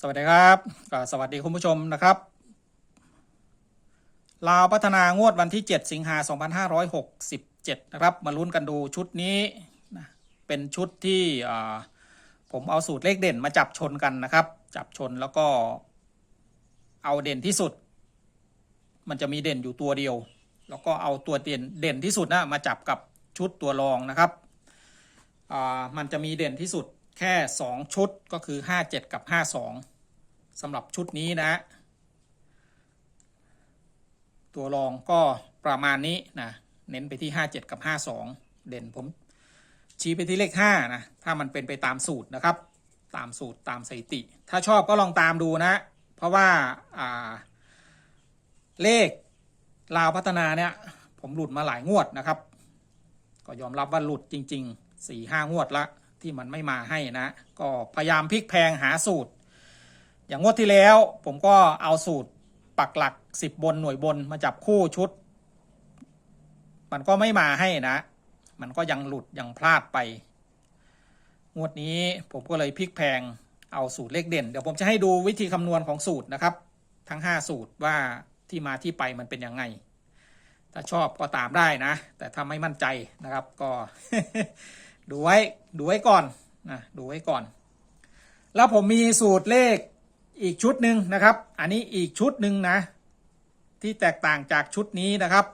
สวัสดีครับสวัสดีคุณผู้ชมนะครับลาวพัฒนางวดวันที่ 7 สิงหา 2567 นะครับ มาลุ้นกันดูชุดนี้นะเป็นชุดที่ผมเอาสูตรเลขเด่นมาจับชนกันนะครับ จับชนแล้วก็เอาเด่นที่สุด มันจะมีเด่นอยู่ตัวเดียว แล้วก็เอาตัวเด่นเด่นที่สุดนะมาจับกับชุดตัวรองนะครับมันจะมีเด่นที่สุดแค่ 2 ชุดก็คือ 57 กับ 52 สำหรับชุดนี้นะตัวรองก็ประมาณนี้นะเน้นไปที่ 57 กับ 52 เด่นผม ชี้ไปที่เลข5นะถ้ามันเป็นไปตามสูตรนะครับ ตามสูตรตามสถิติ ถ้าชอบก็ลองตามดูนะ เพราะว่าาเลขลาวพัฒนาเนี่ย ผมหลุดมาหลายงวดนะครับ ก็ยอมรับว่าหลุดจริงๆสี่ห้างวดละที่มันไม่มาให้นะ ก็พยายามพลิกแพงหาสูตร อย่างงวดที่แล้วผมก็เอาสูตรปักหลักสิบบนหน่วยบนมาจับคู่ชุด มันก็ไม่มาให้นะ มันก็ยังหลุดยังพลาดไป งวดนี้ผมก็เลยพลิกแพงเอาสูตรเลขเด่น เดี๋ยวผมจะให้ดูวิธีคำนวณของสูตรนะครับ ทั้ง 5 สูตรว่าที่มาที่ไปมันเป็นยังไง ถ้าชอบก็ตามได้นะ แต่ถ้าไม่มั่นใจนะครับก็ดูไว้ดูไว้ก่อนนะดูไว้ก่อน แล้วผมมีสูตรเลข อีกชุดหนึ่งนะครับ อันนี้อีกชุดหนึ่งนะ ที่แตกต่างจากชุดนี้นะครับ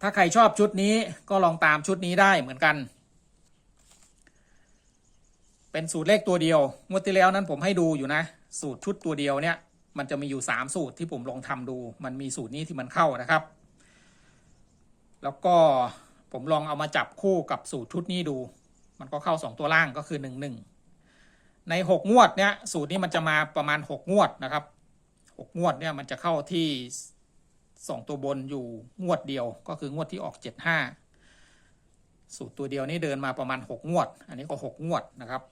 ถ้าใครชอบชุดนี้ก็ลองตามชุดนี้ได้เหมือนกัน เป็นสูตรเลขตัวเดียวงวดที่แล้วนั้นผมให้ดูอยู่นะ สูตรชุดตัวเดียวเนี่ยมันจะมีอยู่ 3 สูตรที่ผมลองทำดู มันมีสูตรนี้ที่มันเข้านะครับ แล้วก็ผมลองเอามาจับคู่กับสูตรชุดนี้ดู มันก็เข้า 2 ตัวล่างก็คือ 1 1 ใน6งวดเนี่ยสูตรนี้มันจะมาประมาณ6งวดนะครับ6งวดเนี่ยมันจะเข้าที่2ตัวบนอยู่งวดเดียวก็คืองวดที่ออก75สูตรตัวเดียวนี่เดินมาประมาณ6งวด อันนี้ก็6งวดนะครับ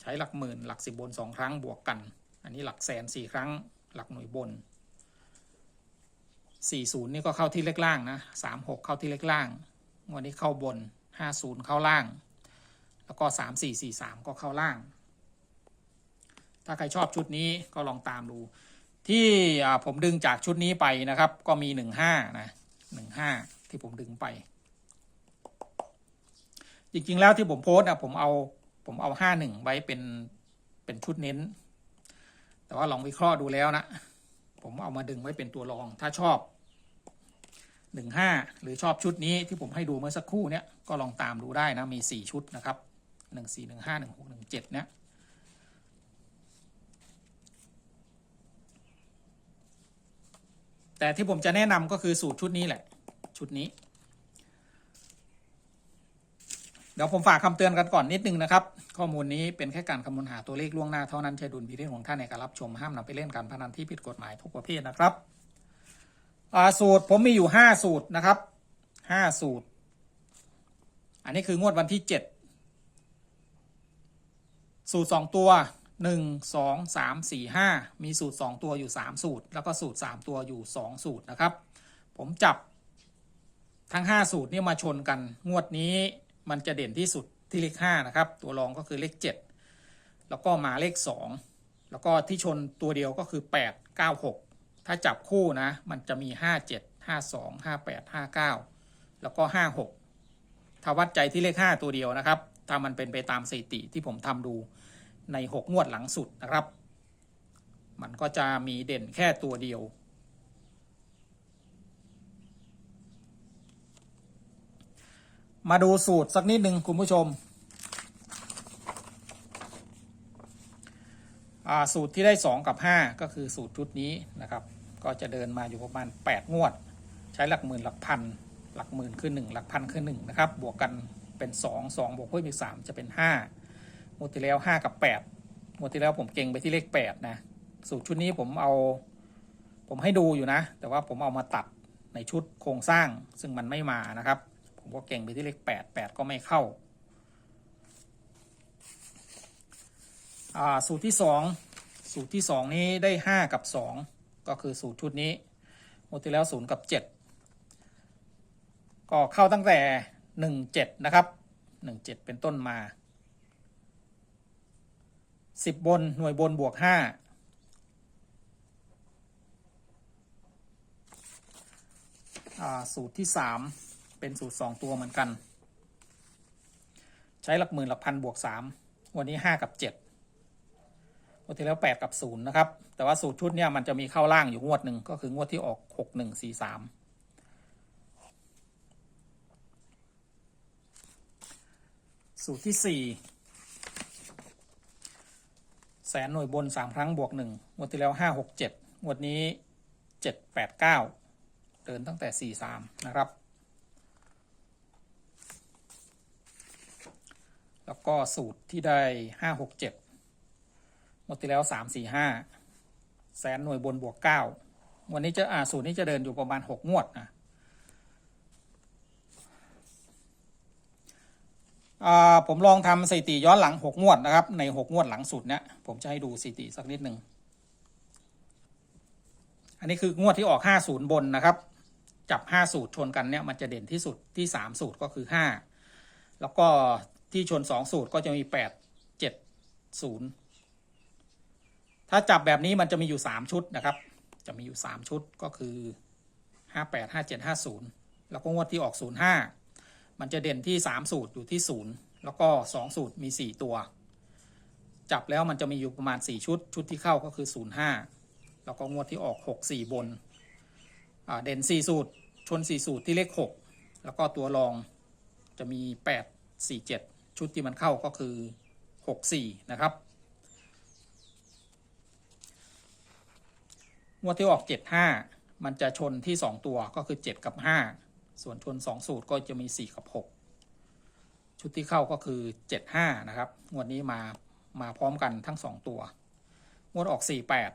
ใช้หลักหมื่นหลักสิบบน2ครั้งบวกกัน อันนี้หลักแสนสี่ครั้ง หลักหน่วยบน40นี่ก็เข้าที่เลขล่างนะ36เข้าที่เลขล่างงวดนี้เข้าบน50เข้าล่าง แล้วก็3443ก็เข้าล่าง ถ้าใครชอบชุดนี้ก็ลองตามดู ที่ผมดึงจากชุดนี้ไปนะครับ ก็มี15นะ15ที่ผมดึงไป จริงๆแล้วที่ผมโพสต์นะผมเอาผมเอา51ไว้เป็นเป็นชุดเน้น แต่ว่าลองวิเคราะห์ดูแล้วนะผมเอามาดึงไว้เป็นตัวรอง ถ้าชอบ15หรือชอบชุดนี้ที่ผมให้ดูเมื่อสักครู่เนี้ยก็ลองตามดูได้นะมี4ชุดนะครับ1 4 1 5 1 6 1 7เนี้ย แต่ที่ผมจะแนะนำก็คือสูตรชุดนี้แหละ ชุดนี้ เดี๋ยวผมฝากคำเตือนกันก่อนนิดนึงนะครับ ข้อมูลนี้เป็นแค่การคำนวณหาตัวเลขล่วงหน้าเท่านั้นใช้ดุลพินิจของท่านในการรับชมห้ามนำไปเล่นการพนันที่ผิดกฎหมายทุกประเภทนะครับสูตรผมมีอยู่ห้าสูตรนะครับห้าสูตร อันนี้คืองวดวันที่เจ็ดสูตรสองตัว หนึ่งสองสามสี่ห้ามีสูตรสองตัวอยู่สามสูตร แล้วก็สูตรสามตัวอยู่สองสูตรนะครับ ผมจับทั้ง 5 สูตรนี่มาชนกัน งวดนี้มันจะเด่นที่สุดที่เลข5นะครับ ตัวรองก็คือเลข 7 แล้วก็มาเลข 2 แล้วก็ที่ชนตัวเดียวก็คือ 8 9 6 ถ้าจับคู่นะ มันจะมี 5 7 5 2 5 8 5 9 แล้วก็ 5 6 ถ้าวัดใจที่เลข 5 ตัวเดียวนะครับ ถ้ามันเป็นไปตามสถิติที่ผมทำดู ใน 6 งวดหลังสุดนะครับ มันก็จะมีเด่นแค่ตัวเดียว มาดูสูตรสักนิดหนึ่งคุณผู้ชม สูตรที่ได้ 2 กับ 5 ก็คือสูตรชุดนี้นะครับ ก็จะเดินมาอยู่ประมาณ 8 งวด ใช้หลักหมื่นหลักพัน หลักหมื่นคือ 1 หลักพันคือ 1 นะครับ บวกกันเป็น 2 2 บวกเพิ่มอีก 3 จะเป็น 5 งวดที่แล้ว5กับ8งวดที่แล้วผมเก่งไปที่เลข8นะ สูตรชุดนี้ผมเอา ผมให้ดูอยู่นะ แต่ว่าผมเอามาตัดในชุดโครงสร้างซึ่งมันไม่มานะครับ ผมก็เก่งไปที่เลขแปดแปดก็ไม่เข้าอ่าสูตรที่สองสูตรที่สองนี้ได้ห้ากับสองก็คือสูตรชุดนี้หมดที่แล้วศูนย์กับเจ็ดก็เข้าตั้งแต่หนึ่งเจ็ดนะครับหนึ่งเจ็ดเป็นต้นมา สิบบนหน่วยบนบวกห้าสูตรที่สามเป็นสูตรสองตัวเหมือนกัน ใช้หลักหมื่นหลักพันบวกสามวันนี้ห้ากับเจ็ดวันที่แล้วแปดกับศูนย์นะครับ แต่ว่าสูตรชุดเนี่ยมันจะมีเข้าล่างอยู่งวดหนึ่งก็คืองวดที่ออกหกหนึ่งสี่สามสูตรที่สี่ แสนหน่วยบนสามครั้งบวกหนึ่งงวดที่แล้วห้าหกเจ็ดงวดนี้เจ็ดแปดเก้าเดินตั้งแต่สี่สามนะครับ แล้วก็สูตรที่ได้ห้าหกเจ็ดงวดที่แล้วสามสี่ห้าแสนหน่วยบนบวกเก้าวันนี้จะอ่าสูตรนี้จะเดินอยู่ประมาณหกงวดนะอ่า ผมลองทำสถิติย้อนหลังหกงวดนะครับ ในหกงวดหลังสุดเนี่ยผมจะให้ดูสถิติสักนิดหนึ่งอันนี้คืองวดที่ออกห้าศูนย์บนนะครับ จับห้าสูตรชนกันเนี่ยมันจะเด่นที่สุดที่สามสูตรก็คือห้าแล้วก็ที่ชนสองสูตรก็จะมีแปดเจ็ดศูนย์ถ้าจับแบบนี้มันจะมีอยู่สามชุดนะครับ จะมีอยู่สามชุดก็คือห้าแปดห้าเจ็ดห้าศูนย์แล้วก็งวดที่ออกศูนย์ห้า มันจะเด่นที่สามสูตรอยู่ที่ศูนย์แล้วก็สองสูตรมีสี่ตัว จับแล้วมันจะมีอยู่ประมาณสี่ชุด ชุดที่เข้าก็คือศูนย์ห้าแล้วก็งวดที่ออกหกสี่บน เด่นสี่สูตร ชนสี่สูตรที่เลขหกแล้วก็ตัวรองจะมีแปดสี่เจ็ดชุดที่มันเข้าก็คือหกสี่นะครับ งวดที่ออกเจ็ดห้ามันจะชนที่สองตัวก็คือเจ็ดกับห้า ส่วนชนสองสูตรก็จะมีสี่กับหกชุดที่เข้าก็คือเจ็ดห้านะครับ งวดนี้มามาพร้อมกันทั้งสองตัว งวดออกสี่แปด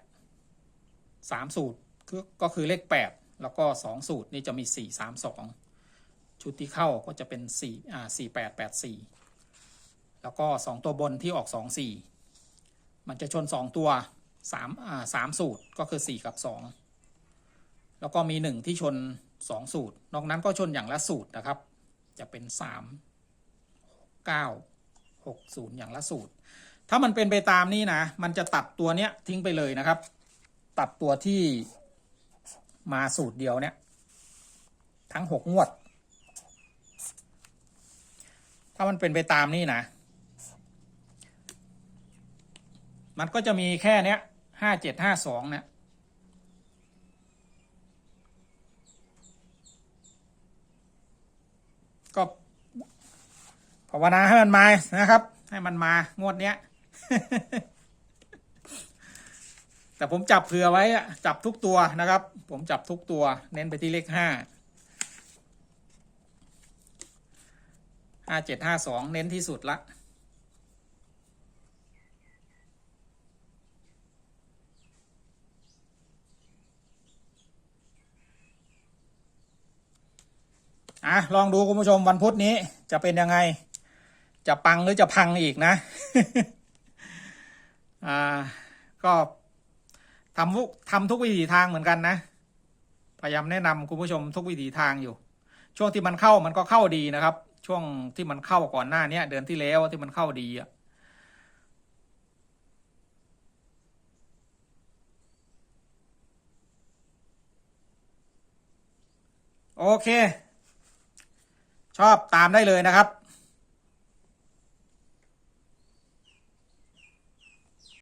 สามสูตรก็คือเลขแปดแล้วก็สองสูตรนี่จะมีสี่สามสองชุดที่เข้าก็จะเป็นสี่อ่าสี่แปดแปดสี่แล้วก็สองตัวบนที่ออกสองสี่มันจะชนสองตัวสามอ่าสามสูตรก็คือสี่กับสองแล้วก็มีหนึ่งที่ชน สองสูตร นอกนั้นก็ชนอย่างละสูตรนะครับ จะเป็นสามเก้าหกศูนย์อย่างละสูตร ถ้ามันเป็นไปตามนี้นะ มันจะตัดตัวเนี้ยทิ้งไปเลยนะครับ ตัดตัวที่มาสูตรเดียวเนี่ยทั้งหกงวด ถ้ามันเป็นไปตามนี้นะ มันก็จะมีแค่เนี้ยห้าเจ็ดห้าสองเนี่ย ก็ภาวนาให้มันมานะครับ ให้มันมางวดเนี้ย แต่ผมจับเผื่อไว้อะจับทุกตัวนะครับ ผมจับทุกตัว เน้นไปที่เลขห้าห้าเจ็ดห้าสองเน้นที่สุดละ อะลองดูคุณผู้ชมวันพุธนี้จะเป็นยังไง จะปังหรือจะพังอีกนะ อ่า ก็ทำทุกทำทุกวิถีทางเหมือนกันนะ พยายามแนะนำคุณผู้ชมทุกวิถีทางอยู่ ช่วงที่มันเข้ามันก็เข้าดีนะครับ ช่วงที่มันเข้าก่อนหน้าเนี้ยเดือนที่แล้วที่มันเข้าดีอะโอเค ชอบตามได้เลยนะครับ